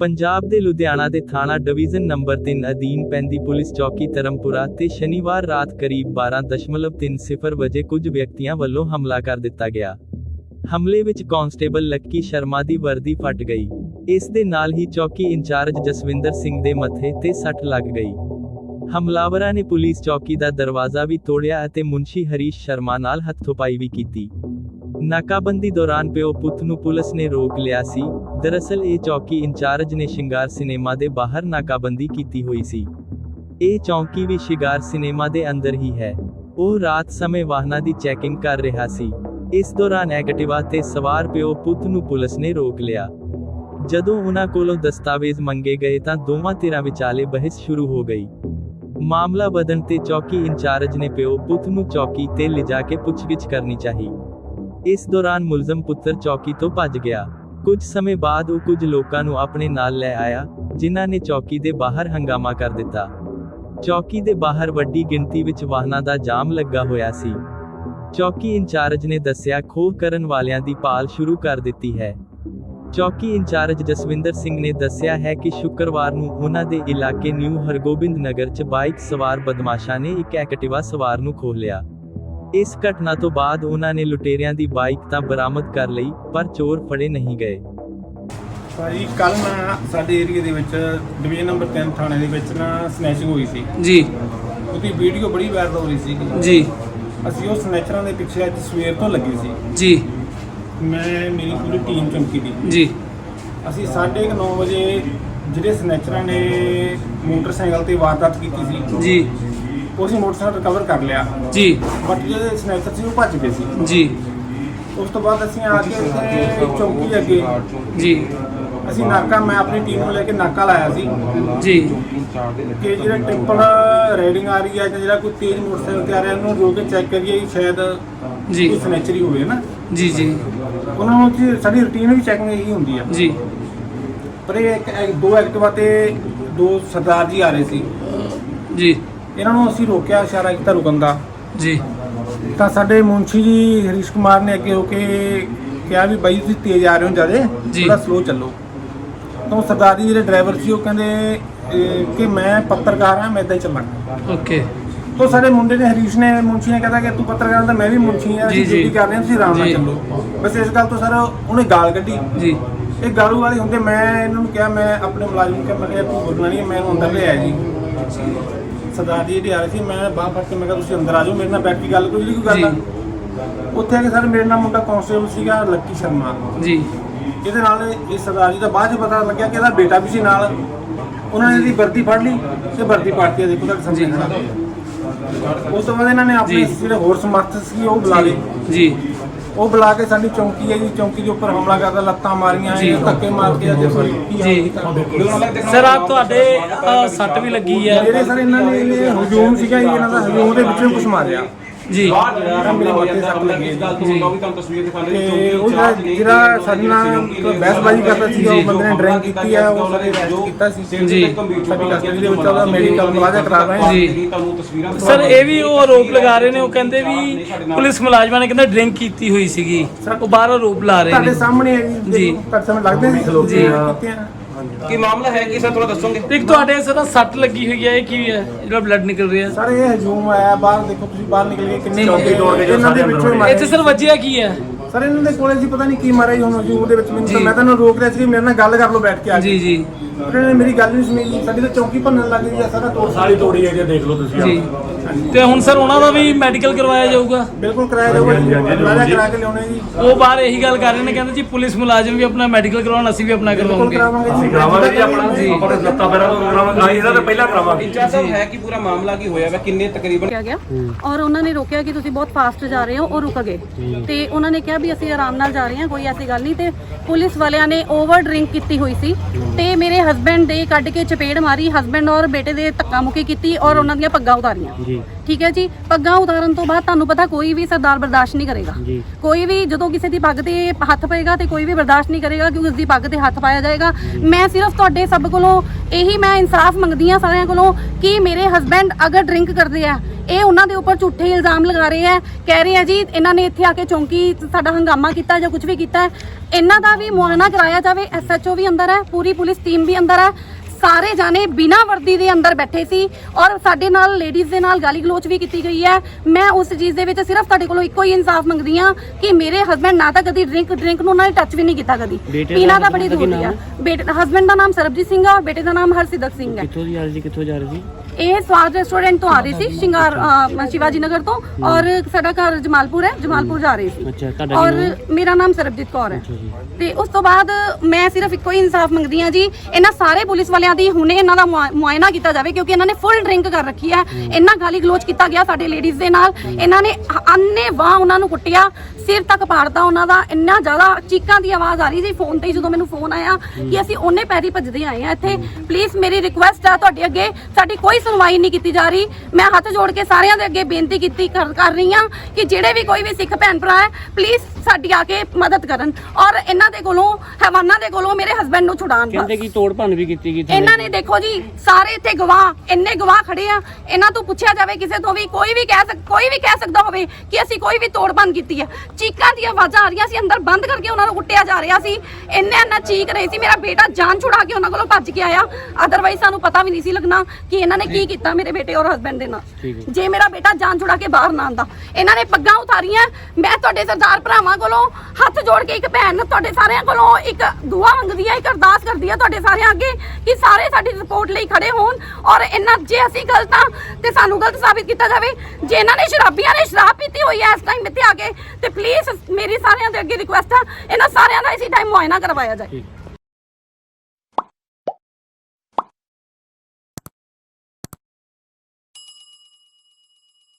ਪੰਜਾਬ ਦੇ ਲੁਧਿਆਣਾ ਦੇ ਥਾਣਾ ਡਿਵੀਜ਼ਨ ਨੰਬਰ 3 ਅਧੀਨ ਪੈਂਦੀ ਪੁਲਿਸ ਚੌਕੀ ਧਰਮਪੁਰਾ ਤੇ ਸ਼ਨੀਵਾਰ ਰਾਤ ਕਰੀਬ 12.30 ਵਜੇ ਕੁਝ ਵਿਅਕਤੀਆਂ ਵੱਲੋਂ ਹਮਲਾ ਕਰ ਦਿੱਤਾ ਗਿਆ। ਹਮਲੇ ਵਿੱਚ ਕਾਂਸਟੇਬਲ ਲੱਕੀ ਸ਼ਰਮਾ ਦੀ ਵਰਦੀ ਫਟ ਗਈ। ਇਸ ਦੇ ਨਾਲ ਹੀ ਚੌਕੀ ਇੰਚਾਰਜ ਜਸਵਿੰਦਰ ਸਿੰਘ ਦੇ ਮੱਥੇ ਤੇ ਸੱਟ ਲੱਗ ਗਈ। ਹਮਲਾਵਰਾਂ ਨੇ ਪੁਲਿਸ ਚੌਕੀ ਦਾ ਦਰਵਾਜ਼ਾ ਵੀ ਤੋੜਿਆ ਅਤੇ ਮੁੰਸ਼ੀ ਹਰੀਸ਼ ਸ਼ਰਮਾ ਨਾਲ ਹੱਥੋਂਪਾਈ ਵੀ ਕੀਤੀ। ਨਾਕਾਬੰਦੀ ਦੌਰਾਨ ਪਿਓ ਪੁੱਤ ਨੂੰ ਪੁਲਿਸ ਨੇ ਰੋਕ ਲਿਆ ਸੀ। ਦਰਅਸਲ ਇਹ ਚੌਕੀ ਇੰਚਾਰਜ ਨੇ ਸ਼ਿੰਗਾਰ ਸਿਨੇਮਾ ਦੇ ਬਾਹਰ ਨਾਕਾਬੰਦੀ ਕੀਤੀ ਹੋਈ ਸੀ। ਇਹ ਚੌਕੀ ਵੀ ਸ਼ਿੰਗਾਰ ਸਿਨੇਮਾ ਦੇ ਅੰਦਰ ਹੀ ਹੈ। ਉਹ ਰਾਤ ਸਮੇਂ ਵਾਹਨਾਂ ਦੀ ਚੈਕਿੰਗ ਕਰ ਰਿਹਾ ਸੀ। ਇਸ ਦੌਰਾਨ ਐਕਟਿਵਾ ਤੇ ਸਵਾਰ ਪਿਓ ਪੁੱਤ ਨੂੰ ਪੁਲਿਸ ਨੇ ਰੋਕ ਲਿਆ। ਜਦੋਂ ਉਹਨਾਂ ਕੋਲੋਂ ਦਸਤਾਵੇਜ਼ ਮੰਗੇ ਗਏ ਤਾਂ ਦੋਵਾਂ ਧਿਰਾਂ ਵਿਚਾਲੇ ਬਹਿਸ ਸ਼ੁਰੂ ਹੋ ਗਈ। ਮਾਮਲਾ ਵਧਣ ਤੇ ਚੌਕੀ ਇੰਚਾਰਜ ਨੇ ਪਿਓ ਪੁੱਤ ਨੂੰ ਚੌਕੀ ਤੇ ਲਿਜਾ ਕੇ ਪੁੱਛਗਿੱਛ ਕਰਨੀ ਚਾਹੀ। ਇਸ ਦੌਰਾਨ ਮੁਲਜ਼ਮ ਪੁੱਤਰ ਚੌਕੀ ਤੋਂ ਭੱਜ ਗਿਆ। ਕੁਝ ਸਮੇਂ ਬਾਅਦ ਉਹ ਕੁਝ ਲੋਕਾਂ ਨੂੰ ਆਪਣੇ ਨਾਲ ਲੈ ਆਇਆ, ਜਿਨ੍ਹਾਂ ਨੇ ਚੌਕੀ ਦੇ ਬਾਹਰ ਹੰਗਾਮਾ ਕਰ ਦਿੱਤਾ। ਚੌਕੀ ਦੇ ਬਾਹਰ ਵੱਡੀ ਗਿਣਤੀ ਵਿੱਚ ਵਾਹਨਾਂ ਦਾ ਜਾਮ ਲੱਗਾ ਹੋਇਆ ਸੀ। ਚੌਕੀ ਇੰਚਾਰਜ ਨੇ ਦੱਸਿਆ, ਖੋਹ ਕਰਨ ਵਾਲਿਆਂ ਦੀ ਭਾਲ ਸ਼ੁਰੂ ਕਰ ਦਿੱਤੀ ਹੈ। ਚੌਕੀ ਇੰਚਾਰਜ ਜਸਵਿੰਦਰ ਸਿੰਘ ਨੇ ਦੱਸਿਆ ਹੈ ਕਿ ਸ਼ੁੱਕਰਵਾਰ ਨੂੰ ਉਹਨਾਂ ਦੇ ਇਲਾਕੇ ਨਿਊ ਹਰਗੋਬਿੰਦ ਨਗਰ 'ਚ ਬਾਈਕ ਸਵਾਰ ਬਦਮਾਸ਼ਾਂ ਨੇ ਇੱਕ ਐਕਟਿਵਾ ਸਵਾਰ ਨੂੰ ਖੋਹ ਲਿਆ। ਇਸ ਘਟਨਾ ਤੋਂ ਬਾਅਦ ਉਹਨਾਂ ਨੇ ਲੁਟੇਰਿਆਂ ਦੀ ਬਾਈਕ ਤਾਂ ਬਰਾਮਦ ਕਰ ਲਈ ਪਰ ਚੋਰ ਫੜੇ ਨਹੀਂ ਗਏ। ਭਾਜੀ ਕੱਲ ਨਾ ਸਾਡੇ ਏਰੀਆ ਦੇ ਵਿੱਚ ਡਿਵੀਜ਼ਨ ਨੰਬਰ 3 ਥਾਣੇ ਦੇ ਵਿੱਚ ਨਾ ਸਨੈਚਿੰਗ ਹੋਈ ਸੀ। ਜੀ। ਉਹਦੀ ਵੀਡੀਓ ਬੜੀ ਵਾਇਰਲ ਹੋ ਰਹੀ ਸੀ। ਜੀ। ਅਸੀਂ ਉਹ ਸਨੈਚਰਾਂ ਦੇ ਪਿੱਛੇ ਅੱਜ ਸਵੇਰ ਤੋਂ ਲੱਗੇ ਸੀ। ਜੀ। ਮੈਂ ਮੇਰੀ ਪੂਰੀ ਟੀਮ ਚਮਕੀ ਦੀ। ਜੀ। ਅਸੀਂ 9:30 ਵਜੇ ਜਿਹੜੇ ਸਨੈਚਰਾਂ ਨੇ ਮੋਟਰਸਾਈਕਲ ਤੇ ਵਾਰਦਾਤ ਕੀਤੀ ਸੀ। ਜੀ। ਉਹ ਅਸੀਂ ਮੋਟਰਸਾਈਕਲ ਰਿਕਵਰ ਕਰ ਲਿਆ। ਜੀ। ਬਟ ਜਿਹੜੇ ਸਨੈਚਰ ਸੀ ਉਹ ਭੱਜ ਗਏ ਸੀ। ਜੀ। ਉਸ ਤੋਂ ਬਾਅਦ ਅਸੀਂ ਆ ਕੇ ਇੱਥੇ ਚੌਂਕੀ ਅੱਗੇ। ਜੀ। ਅਸੀਂ ਨਾਕਾ ਮੈਂ ਆਪਣੀ ਟੀਮ ਨੂੰ ਲੈ ਕੇ ਨਾਕਾ ਲਾਇਆ ਸੀ। ਜੀ। ਕਿ ਜਿਹੜਾ ਟਿੰਪਲ ਰਾਈਡਿੰਗ ਆ ਰਹੀ ਹੈ ਜਾਂ ਜਿਹੜਾ ਕੋਈ ਤੇਜ਼ ਮੋਟਰਸਾਈਕਲ ਤੇ ਆ ਰਿਹਾ ਉਹਨੂੰ ਰੋਕ ਕੇ ਚੈੱਕ ਕਰੀਏ ਕਿ ਸ਼ਾਇਦ ਜੀ। ਕੋਈ ਸਨੈਚਰੀ ਹੋਵੇ ਨਾ। ਜੀ ਜੀ। ਉਹਨਾਂ ਨੂੰ ਜੀ ਸਾਡੀ ਰੁਟੀਨ ਵੀ ਚੈਕਿੰਗ ਇਹੀ ਹੁੰਦੀ ਆ। ਜੀ। ਪਰ ਇਹ ਇੱਕ- ਦੋ ਐਕਟਿਵਾ ਤੇ ਦੋ ਸਰਦਾਰ ਜੀ ਆ ਰਹੇ ਸੀ। ਜੀ। ਇਹਨਾਂ ਨੂੰ ਅਸੀਂ ਰੋਕਿਆ ਇਸ਼ਾਰਾ ਕੀਤਾ ਰੁਕਣ ਦਾ। ਜੀ। ਤਾਂ ਸਾਡੇ ਮੁੰਸ਼ੀ ਜੀ ਹਰੀਸ਼ ਕੁਮਾਰ ਨੇ ਅੱਗੇ ਹੋ ਕੇ ਕਿਹਾ ਵੀ ਬਾਈ ਤੁਸੀਂ ਤੇਜ਼ ਆ ਰਹੇ ਹੋ ਜਿਆਦੇ ਜੀ। ਥੋੜਾ ਸਲੋ ਚੱਲੋ। ਤਾਂ ਉਹ ਸਰਦਾਰ ਜੀ ਜਿਹੜੇ ਡਰਾਈਵਰ ਸੀ ਉਹ ਕਹਿੰਦੇ ਅਹ, ਕਿ ਮੈਂ ਪੱਤਰਕਾਰ ਹਾਂ ਮੈਂ ਇਦਾਂ ਹੀ ਚੱਲਾਂਗਾ ਓਕੇ। ਤੋ ਸਾਡੇ ਮੁੰਡੇ ਨੇ ਹਰੀਸ਼ ਨੇ ਮੁੰਸ਼ੀ ਨੇ ਕਹਿੰਦਾ ਕਿ ਤੂੰ ਪੱਤਰਕਾਰ ਹਾਂ ਤਾਂ ਮੈਂ ਵੀ ਮੁੰਸ਼ੀ ਹਾਂ ਜੀ, ਅਸੀਂ ਜੀ। ਡਿਊਟੀ ਕਰ ਰਹੇ ਹਾਂ ਤੁਸੀਂ ਆਰਾਮ ਨਾਲ ਜੀ। ਚੱਲੋ। ਬਸ ਇਸ ਗੱਲ ਤੋਂ ਸਰ ਉਹਨੇ ਗਾਲ ਕੱਢੀ। ਜੀ। ਇਹ ਗਾਲੂ ਵਾਲੇ ਹੁੰਦੇ ਮੈਂ ਇਹਨਾਂ ਨੂੰ ਕਿਹਾ ਮੈਂ ਆਪਣੇ ਮੁਲਾਜ਼ਮ ਨੂੰ ਕਿਹਾ ਮੈਂ ਕਿਹਾ ਤੂੰ ਬੋਲਣਾ ਨਹੀਂ ਮੈਂ ਇਹਨੂੰ ਅੰਦਰ ਲਿਆਇਆ ਜੀ। ਸਰਦਾਰ ਜੀ ਜਿਹੜੇ ਆ ਰਹੇ ਸੀ ਮੈਂ ਬਾਹਰ ਫੜ ਕੇ ਮੈਂ ਕਿਹਾ ਤੁਸੀਂ ਅੰਦਰ ਆ ਜਾਓ ਮੇਰੇ ਨਾਲ ਬੈਠ ਕੇ ਗੱਲ ਕੋਈ ਨਹੀਂ ਕੋਈ ਗੱਲ ਆ। ਉੱਥੇ ਆ ਕੇ ਸਰ ਮੇਰੇ ਨਾਲ ਮੁੰਡਾ ਕਾਂਸਟੇਬਲ ਸੀਗਾ ਲੱਕੀ ਸ਼ਰਮਾ। ਜੀ। ਇਹਦੇ ਨਾਲ ਇਹ ਸਰਦਾਰ ਜੀ ਦਾ ਬਾਅਦ ਚ ਪਤਾ ਲੱਗਿਆ ਕਿ ਇਹਦਾ ਬੇਟਾ ਵੀ ਸੀ ਨਾਲ। ਉਹਨਾਂ ਨੇ ਇਹਦੀ ਵਰਦੀ ਫੜ ਲਈ ਤੇ ਵਰਦੀ ਪਾਰਟੀ ਦੇਖੋ ਜੀ। ਸਮਝਣਾ ਉਸ ਤੋਂ ਬਾਅਦ ਇਹਨਾਂ ਨੇ ਆਪਣੇ। ਜਿਹੜੇ ਹੋਰ ਸਮਰਥਕ ਸੀ ਉਹ ਬੁਲਾ ਲਏ। ਜੀ। ਉਹ ਬੁਲਾ ਕੇ ਸਾਡੀ ਚੌਂਕੀ ਹੈ ਜੀ ਚੌਂਕੀ ਦੇ ਉੱਪਰ ਹਮਲਾ ਕਰਦਾ ਲੱਤਾਂ ਮਾਰੀਆਂ ਜੀ। ਧੱਕੇ ਮਾਰ ਕੇ ਅੱਜ ਸੋਰੀ ਜੀ। ਸਰ ਆਪ ਤੁਹਾਡੇ ਅ, ਸੱਟ ਵੀ ਲੱਗੀ ਹੈ ਜਿਹੜੇ ਸਰ ਇਹਨਾਂ ਨੇ ਇਹ ਹਜੂਮ ਸੀਗਾ ਜੀ ਇਹਨਾਂ ਦਾ ਹਜੂਮ ਦੇ ਵਿੱਚੋਂ ਕੁਝ ਮਾਰਿਆ ਜੀ। ਜਿਹੜਾ ਤੇ ਉਹ ਸਾਡੇ ਨਾਲ ਬਹਿਸਬਾਜ਼ੀ ਕਰਦਾ ਸੀਗਾ ਉਹ ਬੰਦੇ ਨੇ ਡਰਿੰਕ ਕੀਤੀ ਆ ਉਹ ਅਰੈਸਟ ਕੀਤਾ ਸੀ। ਜੀ। ਸਾਡੀ ਕਸਟਡੀ ਦੇ ਵਿੱਚ ਉਹਦਾ ਮੈਡੀਕਲ ਮੁਲਾਜ਼ਾ ਕਰਾ ਰਹੇ ਹਾਂ ਜੀ। ਸਰ ਇਹ ਵੀ ਉਹ ਆਰੋਪ ਲਗਾ ਰਹੇ ਨੇ ਉਹ ਕਹਿੰਦੇ ਵੀ ਪੁਲਿਸ ਮੁਲਾਜ਼ਮਾਂ ਨੇ ਕਹਿੰਦਾ ਡਰਿੰਕ ਕੀਤੀ ਹੋਈ ਸੀਗੀ। ਉਹ ਬਾਹਰ ਆਰੋਪ ਲਾ ਰਹੇ ਤੁਹਾਡੇ ਨੇ। ਸਾਹਮਣੇ ਹੈ ਜੀ ਤੁਹਾਡੇ ਸਾਹਮਣੇ ਲੱਗਦੇ ਨੇ ਜੀ। ਕੀ ਮਾਮਲਾ ਹੈ? ਕੀ ਸਰ ਥੋੜਾ ਦੱਸੋਗੇ? ਇੱਕ ਤੁਹਾਡੇ ਸਰ ਸੱਟ ਲੱਗੀ ਹੋਈ ਹੈ ਇਹ ਕੀ ਹੈ? ਜਿਹੜਾ ਬਲੱਡ ਨਿਕਲ ਰਿਹਾ ਸਰ ਇਹ ਹਜੂਮ ਆਇਆ ਬਾਹਰ ਦੇਖੋ ਤੁਸੀਂ ਬਾਹਰ ਨਿਕਲ ਕੇ ਕਿੰਨੇ ਜੀ। ਚੌਕੇ ਤੋੜ ਕੇ ਇਹਨਾਂ ਦੇ ਵਿੱਚੋਂ ਹੀ ਮਾਰੇ ਇੱਥੇ ਸਰ ਵੱਜਿਆ ਕੀ ਹੈ? ਸਰ ਇਹਨਾਂ ਦੇ ਕੋਲੇ ਜੀ ਪਤਾ ਨਹੀਂ ਕੀ ਮਾਰਿਆ ਜੀ ਹੁਣ ਹਜੂਮ ਦੇ ਵਿੱਚ ਮੈਨੂੰ ਜੀ। ਮੈਂ ਤਾਂ ਇਹਨੂੰ ਰੋਕ ਰਿਹਾ ਸੀ ਮੇਰੇ ਨਾਲ ਗੱਲ ਕਰ ਲਓ ਬੈਠ ਕੇ ਆ ਜੀ ਜੀ। ਉਹਨਾਂ ਨੇ ਮੇਰੀ ਗੱਲ ਨਹੀਂ ਸੁਣੀ ਜੀ ਸਾਡੀ ਤਾਂ ਚੌਕੀ ਭੰਨਣ ਲੱਗ ਗਈ ਆ ਸਾਰਾ ਤੋੜ ਸਾਰੀ ਤੋੜੀ ਹੈ ਜੀ ਦੇਖ ਲਓ ਤੁਸੀਂ ਜੀ। ਤੇ ਹੁਣ ਸਰ ਉਹਨਾਂ ਦਾ ਵੀ ਮੈਡੀਕਲ ਕਰਵਾਇਆ ਜਾਊਗਾ? ਬਿਲਕੁਲ ਕਰਾਇਆ ਜਾਊਗਾ ਜੀ ਕਰਾ ਕੇ ਲਿਆਉਣੇ ਜੀ। ਉਹ ਬਾਹਰ ਇਹੀ ਗੱਲ ਕਰ ਰਹੇ ਨੇ ਕਹਿੰਦੇ ਜੀ ਪੁਲਿਸ ਮੁਲਾਜ਼ਮ ਵੀ ਆਪਣਾ ਮੈਡੀਕਲ ਕਰਵਾਉਣ ਅਸੀਂ ਵੀ ਆਪਣਾ ਕਰਵਾਉਂਗੇ। ਕਰਾਵਾਂਗੇ ਜੀ। ਕਰਾਵਾਂਗੇ ਜੀ ਆਪਣਾ ਜੀ। ਆਪਣੇ ਲੱਤਾਂ ਪੈਰਾਂ ਤੋਂ ਕਰਾਵਾਂਗੇ। ਨਹੀਂ ਇਹਦਾ ਤਾਂ ਪਹਿਲਾਂ ਕਰਾਵਾਂਗੇ। ਇੰਚਾਰਜ ਸਾਹਿਬ ਹੈ ਕਿ ਪੂਰਾ ਮਾਮਲਾ ਕੀ ਹੋਇਆ ਵਾ? ਕਿੰਨੇ ਤਕਰੀਬਨ ਕਿਹਾ ਗਿਆ। ਔਰ ਉਹਨਾਂ ਨੇ ਰੋਕਿਆ ਕਿ ਤੁਸੀਂ ਬਹੁਤ ਫਾਸਟ ਜਾ ਰਹੇ ਹੋ ਉਹ ਰੁਕ ਗਏ। ਤੇ ਉਹਨਾਂ ਨੇ ਕਿਹਾ ਵੀ ਅਸੀਂ ਆਰਾਮ ਨਾਲ ਜਾ ਰਹੇ ਹਾਂ ਕੋਈ ਐਸੀ ਗੱਲ ਨਹੀਂ। ਤੇ ਪੁਲਿਸ ਵਾਲਿਆਂ ਨੇ ਓਵਰ ਡਰਿੰਕ ਕੀਤੀ ਹੋਈ ਸੀ। ਤੇ ਮੇਰੇ ਹਸਬੰਡ ਦੇ ਕੱਢ ਕੇ ਚਪੇੜ ਮਾਰੀ ਹਸਬੰਡ ਔਰ ਬੇਟੇ ਦੇ ਧੱਕਾ ਮੁੱਕੀ ਕੀਤੀ ਔਰ ਉਹਨਾਂ ਦੀਆਂ ਪੱਗਾਂ ਉਤਾਰੀਆਂ। ਠੀਕ ਹੈ ਜੀ? ਪੱਗਾਂ ਉਤਾਰਨ ਤੋਂ ਬਾਅਦ ਤੁਹਾਨੂੰ ਪਤਾ ਕੋਈ ਵੀ ਸਰਦਾਰ ਬਰਦਾਸ਼ਤ ਨਹੀਂ ਕਰੇਗਾ। ਕੋਈ ਵੀ ਜਦੋਂ ਕਿਸੇ ਦੀ ਪੱਗ ਤੇ ਹੱਥ ਪਏਗਾ ਤੇ ਕੋਈ ਵੀ ਬਰਦਾਸ਼ਤ ਨਹੀਂ ਕਰੇਗਾ ਕਿਉਂਕਿ ਉਸ ਦੀ ਪੱਗ ਤੇ ਹੱਥ ਪਾਇਆ ਜਾਏਗਾ। ਮੈਂ ਸਿਰਫ ਤੁਹਾਡੇ ਸਭ ਕੋਲੋਂ ਇਹੀ ਮੈਂ ਇਨਸਾਫ ਮੰਗਦੀ ਹਾਂ ਸਾਰਿਆਂ ਕੋਲੋਂ ਕਿ ਮੇਰੇ ਹਸਬੰਡ ਅਗਰ ਡਰਿੰਕ ਕਰਦੇ ਆ ਇਹ ਉਹਨਾਂ ਦੇ ਉੱਪਰ ਝੂਠੇ ਇਲਜ਼ਾਮ ਲਗਾ ਰਹੇ ਹੈ ਕਹਿ ਰਹੇ ਹੈ ਜੀ ਇਹਨਾਂ ਨੇ ਇੱਥੇ ਆ ਕੇ ਚੌਂਕੀ ਸਾਡਾ ਹੰਗਾਮਾ ਕੀਤਾ ਜਾਂ ਕੁਝ ਵੀ ਕੀਤਾ। ਇਹਨਾਂ ਦਾ ਵੀ ਮੁਆਇਨਾ ਕਰਾਇਆ ਜਾਵੇ ਐਸਐਚਓ ਵੀ ਅੰਦਰ ਹੈ ਪੂਰੀ ਪੁਲਿਸ ਟੀਮ ਵੀ ਅੰਦਰ ਹੈ। ਸਾਰੇ ਜਾਣੇ ਬਿਨਾਂ ਵਰਦੀ ਦੇ ਅੰਦਰ ਬੈਠੇ ਸੀ ਔਰ ਸਾਡੇ ਨਾਲ ਲੇਡੀਜ਼ ਦੇ ਨਾਲ ਗਾਲੀ ਗਲੋਚ ਵੀ ਕੀਤੀ ਗਈ ਹੈ। ਮੈਂ ਉਸ ਚੀਜ਼ ਦੇ ਵਿੱਚ ਸਿਰਫ ਤੁਹਾਡੇ ਕੋਲੋਂ ਇੱਕੋ ਹੀ ਇਨਸਾਫ ਮੰਗਦੀ ਆ ਕਿ ਮੇਰੇ ਹਸਬੰਡ ਨਾ ਤਾਂ ਕਦੀ ਡਰਿੰਕ ਡਰਿੰਕ ਨੂੰ ਉਹਨਾਂ ਨੇ ਟੱਚ ਵੀ ਨਹੀਂ ਕੀਤਾ ਕਦੀ। ਪੀਣਾ ਤਾਂ ਬੜੀ ਦੂਰ ਦੀ ਆ। ਬੇਟੇ ਹਸਬੰਡ ਦਾ ਨਾਮ ਸਰਬਜੀਤ ਸਿੰਘ ਹੈ ਔਰ ਬੇਟੇ ਦਾ ਨਾਮ ਹਰਸਿਦਕ ਸਿੰਘ ਹੈ। ਕਿੱਥੋਂ ਦੀ ਆ ਰਹੀ ਸੀ ਕਿੱਥੋਂ ਜਾ ਰਹੀ ਸੀ? ਇਹ ਸਵਾਦ ਰੈਸਟੋਰੈਂਟ ਤੋਂ ਆ ਰਹੀ ਸੀ ਸ਼ਿੰਗਾਰ ਅ, ਸ਼ਿਵਾਜੀ ਨਗਰ ਤੋਂ ਔਰ ਸਾਡਾ ਘਰ ਜਮਾਲਪੁਰ ਹੈ ਜਮਾਲਪੁਰ ਜਾ ਰਹੀ ਸੀ। ਅੱਛਾ ਤੁਹਾਡਾ ਔਰ ਮੇਰਾ ਨਾਮ ਸਰਬਜੀਤ ਕੌਰ ਹੈ। ਤੇ ਉਸ ਤੋਂ ਬਾਅਦ ਮੈਂ ਸਿਰਫ ਇੱਕੋ ਹੀ ਇਨਸਾਫ ਮੰਗਦੀ ਹਾਂ ਜੀ ਇਹਨਾਂ ਸਾਰੇ ਪੁਲਿਸ ਵਾਲਿਆਂ ਦੀ ਹੁਣੇ ਇਹਨਾਂ ਦਾ ਮੁਆ- ਮੁਆਇਨਾ ਕੀਤਾ ਜਾਵੇ ਕਿਉਂਕਿ ਇਹਨਾਂ ਨੇ ਫੁੱਲ ਡਰਿੰਕ ਕਰ ਰੱਖੀ ਹੈ। ਇਹਨਾਂ ਗਾਲੀ ਗਲੋਚ ਕੀਤਾ ਗਿਆ ਸਾਡੇ ਲੇਡੀਜ਼ ਦੇ ਨਾਲ। ਇਹਨਾਂ ਨੇ ਅੰਨੇ ਵਾਹ ਉਹਨਾਂ ਨੂੰ ਕੁੱਟਿਆ ਸਿਰ ਤੱਕ ਪਾੜਦਾ ਉਹਨਾਂ ਦਾ। ਇੰਨਾ ਜ਼ਿਆਦਾ ਚੀਕਾਂ ਦੀ ਆਵਾਜ਼ ਆ ਰਹੀ ਸੀ ਫੋਨ ਤੇ ਹੀ ਜਦੋਂ ਮੈਨੂੰ ਫੋਨ ਆਇਆ ਕਿ ਅਸੀਂ ਉਹਨੇ ਪੈਰੀ ਭੱਜਦੇ ਆਏ ਆ ਇੱਥੇ। ਪਲੀਜ਼ ਮੇਰੀ ਰਿਕੁਐਸਟ ਹੈ ਤੁਹਾਡੇ ਅੱਗੇ। ਸਾਡੀ ਕੋਈ ਸੁਣਵਾਈ ਨਹੀਂ ਕੀਤੀ ਜਾ ਰਹੀ। ਮੈਂ ਹੱਥ ਜੋੜ ਕੇ ਸਾਰਿਆਂ ਦੇ ਅੱਗੇ ਬੇਨਤੀ ਕੀਤੀ ਕਰ ਕਰ ਰਹੀ ਹਾਂ ਕਿ ਜਿਹੜੇ ਵੀ ਕੋਈ ਵੀ ਸਿੱਖ ਭੈਣ ਭਰਾ ਹੈ ਪਲੀਜ਼ ਸਾਡੀ ਆ ਕੇ ਮਦਦ ਕਰਨ ਔਰ ਇਹਨਾਂ ਦੇ ਕੋਲੋਂ ਹੈਵਾਨਾਂ ਦੇ ਕੋਲੋਂ ਮੇਰੇ ਹਸਬੰਡ ਨੂੰ ਛੁਡਾਉਣ। ਕਹਿੰਦੇ ਕਿ ਤੋੜ ਭੰਨ ਵੀ ਕੀਤੀ ਗਈ ਇਹਨਾਂ ਨੇ ਦੇਖੋ ਜੀ ਸਾਰੇ ਇੱਥੇ ਗਵਾਹ ਇੰਨੇ ਗਵਾਹ ਖੜੇ ਆ। ਇਹਨਾਂ ਤੋਂ ਪੁੱਛਿਆ ਜਾਵੇ ਕਿਸੇ ਤੋਂ ਵੀ ਕੋਈ ਵੀ ਕਹਿ ਸਕ ਕੋਈ ਵੀ ਕਹਿ ਸਕਦਾ ਹੋਵੇ ਕਿ ਅਸੀਂ ਕੋਈ ਵੀ ਤੋੜਬੰਦ ਕੀਤੀ ਹੈ। ਚੀਕਾਂ ਦੀਆਂ ਆਵਾਜ਼ਾਂ ਆ ਰਹੀਆਂ ਸੀ ਅੰਦਰ ਬੰਦ ਕਰਕੇ ਉਹਨਾਂ ਨੂੰ ਕੁੱਟਿਆ ਜਾ ਰਿਹਾ ਸੀ। ਇੰਨੇ ਇੰਨਾ ਚੀਕ ਰਹੇ ਸੀ। ਮੇਰਾ ਬੇਟਾ ਜਾਨ ਛੁਡਾ ਕੇ ਉਹਨਾਂ ਕੋਲੋਂ ਭੱਜ ਕੇ ਆਇਆ। ਅਦਰਵਾਈਜ਼ ਸਾਨੂੰ ਪਤਾ ਵੀ ਨਹੀਂ ਸੀ ਲੱਗਣਾ ਕਿ ਇਹਨਾਂ ਨੇ ਕੀ ਕੀਤਾ ਮੇਰੇ ਬੇਟੇ ਔਰ ਹਸਬੰਡ ਦੇ ਨਾਲ? ਜੇ ਮੇਰਾ ਬੇਟਾ ਜਾਨ ਛੁਡਾ ਕੇ ਬਾਹਰ ਨਾ ਆਂਦਾ ਇਹਨਾਂ ਨੇ ਪੱਗਾਂ ਉਤਾਰੀਆਂ ਮੈਂ ਤੁਹਾਡੇ ਸਰਦਾਰ ਭਰਾਵਾਂ ਕੋਲੋਂ ਹੱਥ ਜੋੜ ਕੇ ਇੱਕ ਭੈਣ ਤੁਹਾਡੇ ਸਾਰਿਆਂ ਕੋਲੋਂ ਇੱਕ ਦੁਆ ਮੰਗਦੀ ਹੈ ਇੱਕ ਅਰਦਾਸ ਕਰਦੀ ਹੈ ਤੁਹਾਡੇ ਸਾਰਿਆਂ ਅੱਗੇ ਕਿ ਸਾਰੇ ਸਾਡੀ ਰਿਪੋਰਟ ਲਈ ਖੜੇ ਹੋਣ ਔਰ ਇਹਨਾਂ ਜੇ ਅਸੀਂ ਗਲਤ ਹਾਂ ਤੇ ਸਾਨੂੰ ਗਲਤ ਸਾਬਿਤ ਕੀਤਾ ਜਾਵੇ। ਜੇ ਇਹਨਾਂ ਨੇ ਸ਼ਰਾਬੀਆਂ ਨੇ ਸ਼ਰਾਬ ਪੀਤੀ ਹੋਈ ਹੈ ਇਸ ਟਾਈਮ ਇੱਥੇ ਆ ਕੇ ਤੇ ਪਲੀਜ਼ ਮੇਰੀ ਸਾਰਿਆਂ ਦੇ ਅੱਗੇ ਰਿਕੁਐਸਟ ਹੈ ਇਹਨਾਂ ਸਾਰਿਆਂ ਦਾ ਇਸੇ ਟਾਈਮ ਮੁਆਇਨਾ ਕਰਵਾਇਆ ਜਾਏ।